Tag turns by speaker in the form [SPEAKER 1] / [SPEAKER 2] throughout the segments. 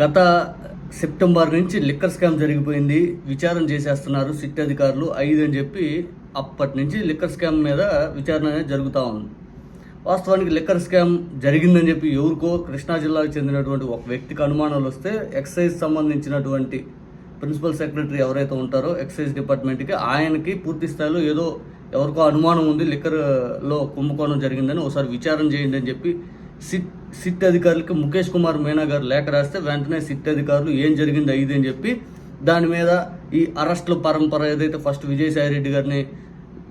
[SPEAKER 1] గత సెప్టెంబర్ నుంచి liquor scam జరిగిపోయింది. విచారణ చేసేస్తున్నారు సిట్ అధికారులు. ఐదు అని చెప్పి అప్పటి నుంచి లిక్కర్ స్కామ్ మీద విచారణ అనేది జరుగుతూ ఉంది. వాస్తవానికి లిక్కర్ స్కామ్ జరిగిందని చెప్పి ఎవరికో కృష్ణా జిల్లాకు చెందినటువంటి ఒక వ్యక్తికి అనుమానాలు వస్తే ఎక్సైజ్ సంబంధించినటువంటి ప్రిన్సిపల్ సెక్రటరీ ఎవరైతే ఉంటారో ఎక్సైజ్ డిపార్ట్మెంట్కి ఆయనకి పూర్తి స్థాయిలో ఏదో ఎవరికో అనుమానం ఉంది. లిక్కర్లో కుంభకోణం జరిగిందని ఒకసారి విచారణ చేయండి అని చెప్పి సిట్ సిట్ అధికారులకి ముఖేష్ కుమార్ మీనా గారు లేఖ రాస్తే వెంటనే సిట్ అధికారులు ఏం జరిగింది ఐదు అని చెప్పి దాని మీద ఈ అరెస్టుల పరంపర ఏదైతే ఫస్ట్ విజయసాయి రెడ్డి గారిని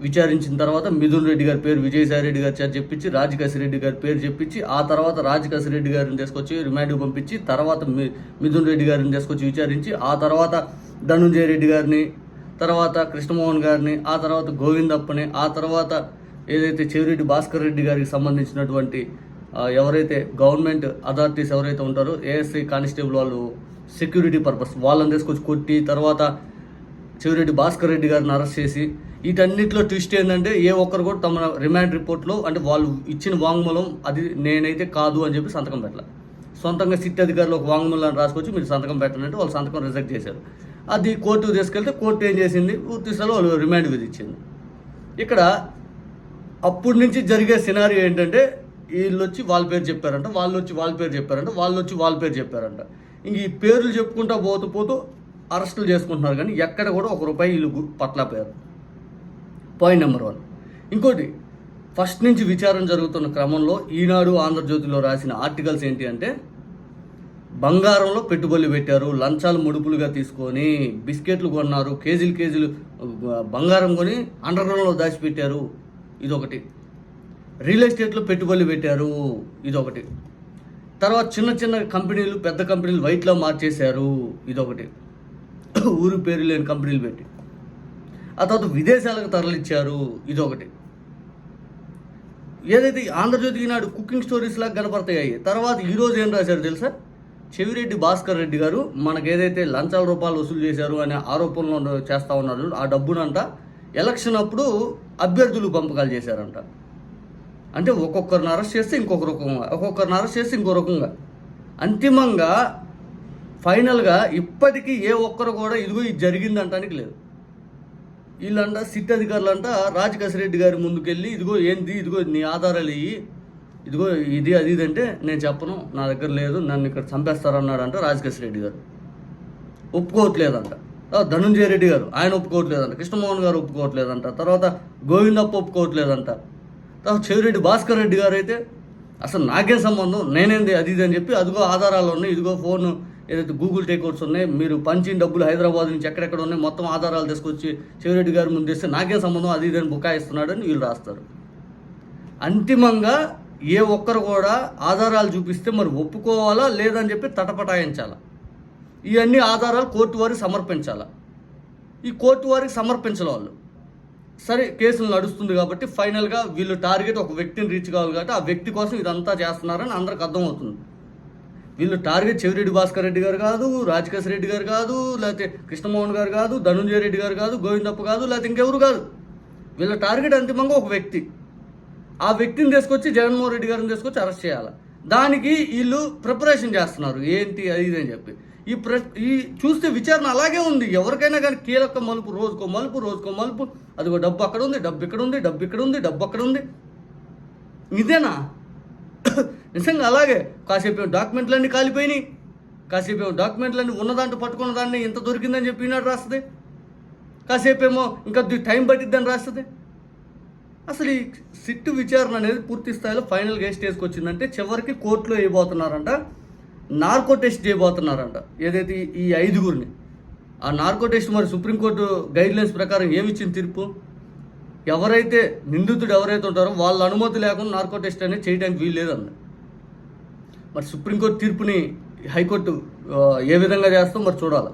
[SPEAKER 1] విచారించిన తర్వాత మిథున్ రెడ్డి గారి పేరు విజయసాయి రెడ్డి గారి చేత చెప్పించి రాజకాశి గారి పేరు చెప్పించి ఆ తర్వాత రాజకాశి రెడ్డి గారిని తీసుకొచ్చి రిమాండ్కి పంపించి తర్వాత మి- మిథున్ రెడ్డి గారిని తీసుకొచ్చి విచారించి ఆ తర్వాత ధనుంజయ రెడ్డి గారిని తర్వాత కృష్ణమోహన్ గారిని ఆ తర్వాత గోవిందప్పని ఆ తర్వాత ఏదైతే చెవిరెడ్డి భాస్కర్ రెడ్డి గారికి సంబంధించినటువంటి ఎవరైతే గవర్నమెంట్ అథారిటీస్ ఎవరైతే ఉంటారో ఏఎస్ఐ కానిస్టేబుల్ వాళ్ళు సెక్యూరిటీ పర్పస్ వాళ్ళని తీసుకొచ్చి కొట్టి తర్వాత చెవిరెడ్డి భాస్కర్ రెడ్డి గారిని అరెస్ట్ చేసి వీటన్నిటిలో ట్విస్ట్ ఏంటంటే ఏ ఒక్కరు కూడా తమ రిమాండ్ రిపోర్ట్లో అంటే వాళ్ళు ఇచ్చిన వాంగ్మూలం అది నేనైతే కాదు అని చెప్పి సంతకం పెట్టాల. సొంతంగా సిట్ అధికారులు ఒక వాంగ్మూలాన్ని రాసుకొచ్చి మీరు సంతకం పెట్టాలంటే వాళ్ళు సంతకం రిజెక్ట్ చేశారు. అది కోర్టుకు తీసుకెళ్తే కోర్టు ఏం చేసింది? పూర్తిస్థాయిలో వాళ్ళు రిమాండ్ విధించింది. ఇక్కడ అప్పటి నుంచి జరిగే సినారీ ఏంటంటే వీళ్ళు వచ్చి వాళ్ళ పేరు చెప్పారంట వాళ్ళు వచ్చి వాళ్ళ పేరు చెప్పారంట వాళ్ళు వచ్చి వాళ్ళ పేరు చెప్పారంట. ఇంక ఈ పేర్లు చెప్పుకుంటా పోతూ పోతూ అరెస్టులు చేసుకుంటున్నారు కానీ ఎక్కడ కూడా ఒక రూపాయి వీళ్ళు పట్లపోయారు పేరు. పాయింట్ నెంబర్ వన్ ఇంకోటి ఫస్ట్ నుంచి విచారణ జరుగుతున్న క్రమంలో ఈనాడు ఆంధ్రజ్యోతిలో రాసిన ఆర్టికల్స్ ఏంటి అంటే బంగారంలో పెట్టుబడులు పెట్టారు లంచాలు ముడుపులుగా తీసుకొని బిస్కెట్లు కొన్నారు కేజీలు కేజీలు బంగారం కొని అండర్ గ్రౌండ్లో దాచిపెట్టారు. ఇదొకటి. రియల్ ఎస్టేట్లో పెట్టుబడులు పెట్టారు. ఇదొకటి. తర్వాత చిన్న చిన్న కంపెనీలు పెద్ద కంపెనీలు వైట్లో మార్చేశారు. ఇదొకటి. ఊరు పేరు లేని కంపెనీలు పెట్టి. ఆ తర్వాత విదేశాలకు తరలిచ్చారు. ఇదొకటి. ఏదైతే ఆంధ్రజ్యోతి ఈనాడు కుకింగ్ స్టోరీస్ లాగా కనపడతాయి తర్వాత ఈరోజు ఏం రాశారు తెలుసా? చెవిరెడ్డి భాస్కర్ రెడ్డి గారు మనకు ఏదైతే లంచాల రూపాయలు వసూలు చేశారు అనే ఆరోపణలు చేస్తూ ఉన్నారు. ఆ డబ్బునంట. ఎలక్షన్ అప్పుడు అభ్యర్థులు పంపకాలు చేశారంట. అంటే ఒక్కొక్కరిని అరెస్ట్ చేస్తే ఇంకొక రకంగా ఒక్కొక్కరిని అరెస్ట్ చేస్తే ఇంకో రకంగా. అంతిమంగా ఫైనల్గా ఇప్పటికీ ఏ ఒక్కరు కూడా ఇదిగో ఇది జరిగిందంటానికి లేదు. వీళ్ళంట సిట్ అధికారులంట అంట రెడ్డి గారి ముందుకెళ్ళి ఇదిగో ఏంది ఇదిగో నీ ఆధారాలు ఇయ్యి ఇదిగో ఇది అది ఇది అంటే నేను చెప్పను నా దగ్గర లేదు నన్ను ఇక్కడ చంపేస్తారన్నాడంట రెడ్డి గారు. ఒప్పుకోవట్లేదంట. ధనుంజయ రెడ్డి గారు ఆయన ఒప్పుకోవట్లేదంట కృష్ణమోహన్ గారు ఒప్పుకోవట్లేదంట తర్వాత గోవిందప్ప ఒప్పుకోవట్లేదంట. తర్వాత చెవిరెడ్డి భాస్కర్ రెడ్డి గారు అయితే అసలు నాకే సంబంధం నేనేంది అది ఇది అని చెప్పి అదిగో ఆధారాలు ఉన్నాయి ఇదిగో ఫోన్ ఏదైతే గూగుల్ టేక్అవుట్స్ ఉన్నాయి మీరు పంచిన డబ్బులు హైదరాబాద్ నుంచి ఎక్కడెక్కడ ఉన్నాయి మొత్తం ఆధారాలు తీసుకొచ్చి చెవిరెడ్డి గారి ముందు తెస్తే నాకే సంబంధం అది ఇది అని బుకాయిస్తున్నాడని వీళ్ళు రాస్తారు. అంతిమంగా ఏ ఒక్కరు కూడా ఆధారాలు చూపిస్తే మరి ఒప్పుకోవాలా లేదని చెప్పి తటపటాయించాలా? ఇవన్నీ ఆధారాలు కోర్టు వారికి సమర్పించాలా? ఈ కోర్టు వారికి సమర్పించాలి వాళ్ళు. సరే కేసులు నడుస్తుంది కాబట్టి ఫైనల్గా వీళ్ళు టార్గెట్ ఒక వ్యక్తిని రీచ్ కావాలి కాబట్టి ఆ వ్యక్తి కోసం ఇదంతా చేస్తున్నారని అందరికి అర్థమవుతుంది. వీళ్ళు టార్గెట్ చెవిరెడ్డి భాస్కర్ రెడ్డి గారు కాదు రాజకేశ్ రెడ్డి గారు కాదు లేకపోతే కృష్ణమోహన్ గారు కాదు ధనుంజయ రెడ్డి గారు కాదు గోవిందప్ప కాదు లేకపోతే ఇంకెవరు కాదు. వీళ్ళ టార్గెట్ అంతిమంగా ఒక వ్యక్తి. ఆ వ్యక్తిని తీసుకొచ్చి జగన్మోహన్ రెడ్డి గారిని తీసుకొచ్చి అరెస్ట్ చేయాలి. దానికి వీళ్ళు ప్రిపరేషన్ చేస్తున్నారు. ఏంటి అది అని చెప్పి. ఈ ప్ర ఈ చూస్తే విచారణ అలాగే ఉంది. ఎవరికైనా కానీ కీలక మలుపు రోజుకో మలుపు రోజుకో మలుపు. అదిగో డబ్బు అక్కడ ఉంది డబ్బు ఇక్కడ ఉంది డబ్బు ఇక్కడ ఉంది డబ్బు అక్కడ ఉంది. ఇదేనా? నిజంగా అలాగే. కాసేపు డాక్యుమెంట్లన్నీ కాలిపోయినాయి. కాసేపు ఏమో డాక్యుమెంట్లన్నీ ఉన్నదాంట్లో పట్టుకున్న దాన్ని ఇంత దొరికిందని చెప్పి ఈనాడు రాస్తుంది. కాసేపు ఏమో ఇంకా ది- టైం పట్టిద్దని రాస్తుంది. అసలు ఈ సిట్టు విచారణ అనేది పూర్తి స్థాయిలో ఫైనల్గా ఏ స్టేజ్కి వచ్చిందంటే చివరికి కోర్టులో వేయబోతున్నారంట. Narco test చేయబోతున్నారంట. ఏదైతే ఈ- ఐదుగురిని. ఆ నార్కో టెస్ట్ మరి సుప్రీంకోర్టు గైడ్లైన్స్ ప్రకారం ఏమిచ్చింది తీర్పు? ఎవరైతే నిందితుడు ఎవరైతే ఉంటారో వాళ్ళ అనుమతి లేకుండా నార్కో టెస్ట్ అనేది చేయడానికి వీలు లేదండి మరి సుప్రీంకోర్టు తీర్పుని హైకోర్టు ఏ విధంగా చేస్తాం మరి చూడాలి.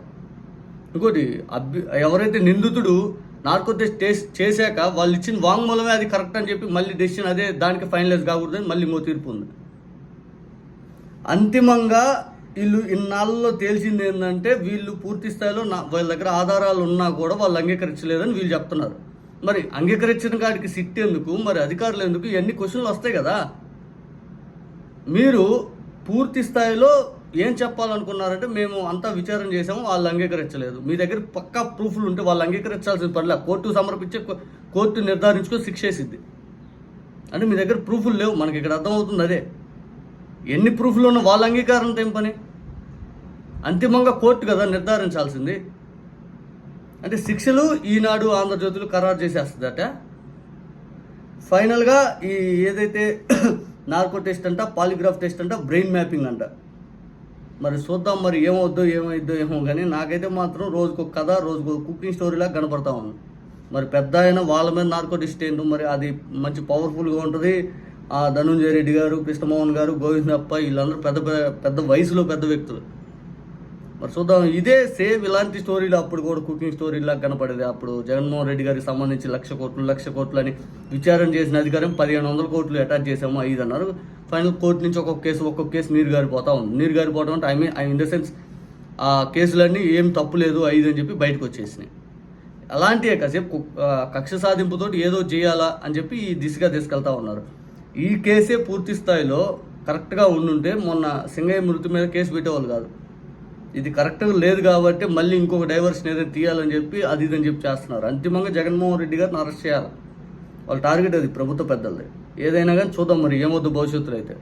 [SPEAKER 1] ఇంకోటి అభ్య ఎవరైతే నిందితుడు నార్కో టెస్ట్ టేస్ట్ చేశాక వాళ్ళు ఇచ్చిన వాంగ్మూలమే అది కరెక్ట్ అని చెప్పి మళ్ళీ డెసిషన్ అదే దానికి ఫైనలైజ్ కాకూడదని మళ్ళీ ఇంకో తీర్పు ఉంది. అంతిమంగా వీళ్ళు ఇన్నాళ్ళలో తేల్చింది ఏంటంటే వీళ్ళు పూర్తి స్థాయిలో నా వాళ్ళ దగ్గర ఆధారాలు ఉన్నా కూడా వాళ్ళు అంగీకరించలేదని వీళ్ళు చెప్తున్నారు. మరి అంగీకరించిన కాడికి సిట్ ఎందుకు? మరి అధికారులు ఎందుకు? ఇవన్నీ క్వశ్చన్లు వస్తాయి కదా. మీరు పూర్తి స్థాయిలో ఏం చెప్పాలనుకున్నారంటే మేము అంతా విచారణ చేసాము వాళ్ళు అంగీకరించలేదు. మీ దగ్గర పక్కా ప్రూఫ్లు ఉంటే వాళ్ళు అంగీకరించాల్సిన పనిలే కోర్టు సమర్పించే కోర్టు నిర్ధారించుకొని శిక్ష వేసిద్ది అంటే మీ దగ్గర ప్రూఫ్లు లేవు. మనకి ఇక్కడ అర్థమవుతుంది అదే. ఎన్ని ప్రూఫ్లు ఉన్న వాళ్ళ అంగీకారంతో ఏం పని? అంతిమంగా కోర్టు కదా నిర్ధారించాల్సింది. అంటే శిక్షలు ఈనాడు ఆంధ్రజ్యోతులు ఖరారు చేసేస్తుందట. ఫైనల్గా ఈ ఏదైతే నార్కో టెస్ట్ అంట పాలిగ్రాఫ్ టెస్ట్ అంట బ్రెయిన్ మ్యాపింగ్ అంట. మరి చూద్దాం మరి ఏమవుద్దో ఏమైద్దో ఏమో కానీ నాకైతే మాత్రం రోజుకు కథ రోజుకు కుకింగ్ స్టోరీలా కనపడతా ఉంది. మరి పెద్ద అయినా వాళ్ళ మీద నార్కో టెస్ట్ ఏంటో మరి అది మంచి పవర్ఫుల్గా ఉంటుంది. ధనుంజయ రెడ్డి గారు కృష్ణమోహన్ గారు గోవిందప్ప వీళ్ళందరూ పెద్ద పెద్ద- పెద్ద వయసులో పెద్ద వ్యక్తులు. మరి చూద్దాం ఇదే సేమ్ ఇలాంటి స్టోరీలు అప్పుడు కూడా కుకింగ్ స్టోరీలా కనపడేది. అప్పుడు జగన్మోహన్ రెడ్డి గారికి సంబంధించి లక్ష కోట్లు లక్ష కోట్లు అని విచారణ చేసిన అధికారం పదిహేను వందల కోట్లు అటాచ్ చేసాము ఐదు అన్నారు. ఫైనల్ కోర్టు నుంచి ఒక్కొక్క కేసు ఒక్కొక్క కేసు నీరు గారిపోతా ఉంది. నీరు గారిపోవడం అంటే I mean I in the sense ఆ కేసులన్నీ ఏం తప్పు లేదు ఐదు అని చెప్పి బయటకు వచ్చేసినాయి. అలాంటివే కాసేపు కు- కక్ష సాధింపుతో ఏదో చేయాలా అని చెప్పి ఈ దిశగా తీసుకెళ్తా ఉన్నారు. ఈ కేసే పూర్తి స్థాయిలో కరెక్ట్గా ఉండుంటే మొన్న సింగయ్య మృతి మీద కేసు పెట్టేవాళ్ళు కాదు. ఇది కరెక్ట్గా లేదు కాబట్టి మళ్ళీ ఇంకొక డైవర్షన్ ఏదైనా తీయాలని చెప్పి అది ఇది అని చెప్పి చేస్తున్నారు. అంతిమంగా జగన్మోహన్ రెడ్డి గారిని అరెస్ట్ చేయాలి. వాళ్ళ టార్గెట్ అది ప్రభుత్వ పెద్దలది. ఏదైనా కానీ చూద్దాం మరి ఏమొద్దు భవిష్యత్తులో అయితే.